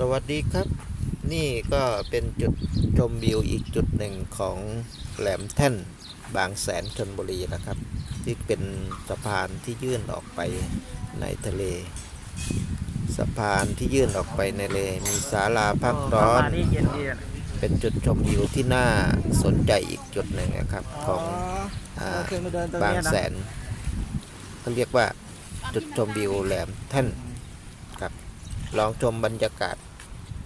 สวัสดีครับ นี่ก็เป็นจุดชมวิวอีกจุดหนึ่งของแหลมแท่นบางแสนชนบุรีนะครับ ที่เป็นสะพานที่ยื่นออกไปในทะเล สะพานที่ยื่นออกไปในทะเลมีศาลาพักร้อนมานี่เย็นดีอะเป็นจุดชมวิวที่น่าสนใจอีกจุดหนึ่งนะครับของอ๋อาเคยมาเดินตรงบางเนี้ยนะแสนเขาเรียกว่าจุดชมวิวแหลมแท่นครับ ลองชมบรรยากาศ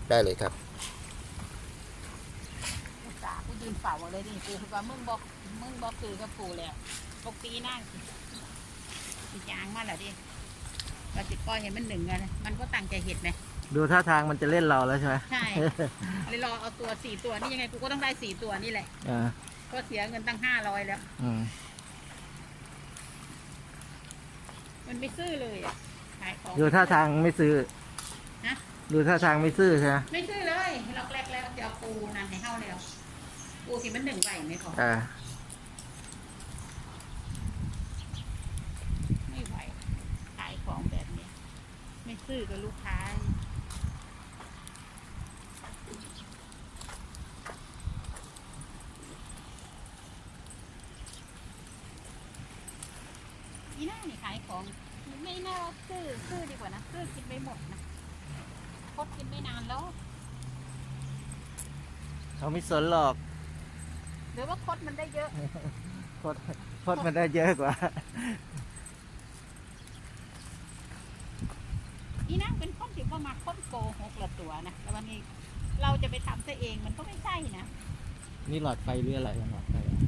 ได้เลยครับจ่ากูยืนเฝ้าเอาเลยดิกูคือว่ามึงบอกมึงบอกคือกับกูแล้วปกตีนั่งสิสิยางมาแล้วดิเราจิตปล่อยเห็นมันหนึ่งไงมันก็ตั้งใจเห็ดไหมดูท่าทางมันจะเล่นเราแล้วใช่ไหมใช่เลยรอเอาตัวสี่ตัวนี่ยังไงกูก็ต้องได้สี่ตัวนี่แหละอ่าก็เสียเงินตั้งห้าร้อยแล้วอืมมันไม่ซื่อเลยอะขายของดูท่าทางไม่ซื้อ ฮะ ดูท่าทางไม่ซื้อใช่ไหมไม่ซื่อเลยล็อกแรกแล้วจะเอาปูนั่นให้เข้าแล้ว ปูสิมันหนึ่งใบไหมขออ่าไม่ไหวขายของแบบนี้ไม่ซื่อกับลูกค้านี่น่านี่ขายของ ไม่น่าว่าซื่อซื่อดีกว่านะซื่อกินไม่หมดนะ คดกินไม่นานแล้ว เขาไม่สนหรอกหรือว่าคดมันได้เยอะ โคตรโคตรมันได้เยอะกว่า อีนั่งเป็นคนที่ว่ามาค้นโกหกละตัวนะแต่วันนี้เราจะไปทำซะเองมันก็ไม่ใช่นะ นี่หลอดไฟหรืออะไรหลอดไฟนี่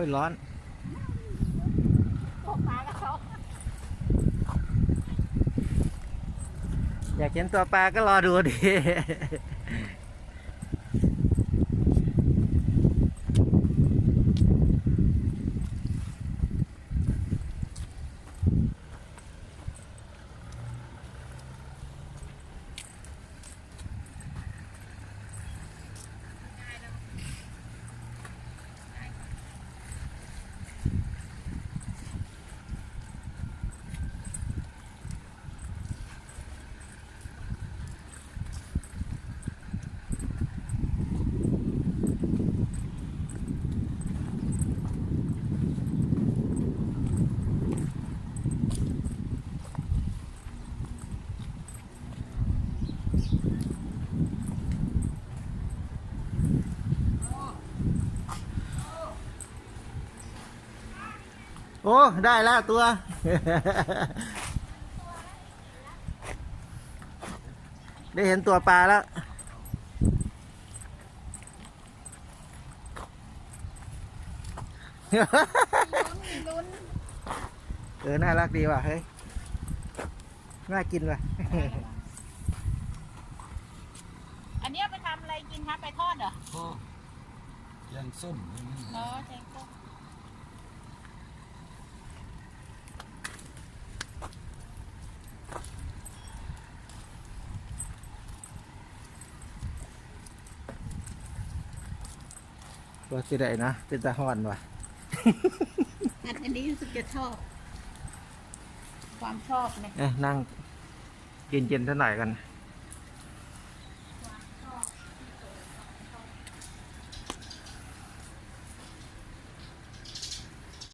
อ้ยร้อนตกปลากับเขาอยากเห็นตัวปลาก็รอดูดิ โอ้ได้แล้วตัว ได้เห็นตัวปลาแล้วลุ้นเออ น่ารักดีว่ะ เฮ้ย น่ากินว่ะ อันเนี้ยไปทำอะไรกินคะ ไปทอดเหรอก็ยังส้มอย่างนี้ เนาะแทงก็ตั วสิได้นะเป็นตาฮ้อนว่ะอันอันนี้รู้สึกจะชอบ ความชอบเนี่ยเอ้ยนั่งเย็นๆเท่าไหร่กันอ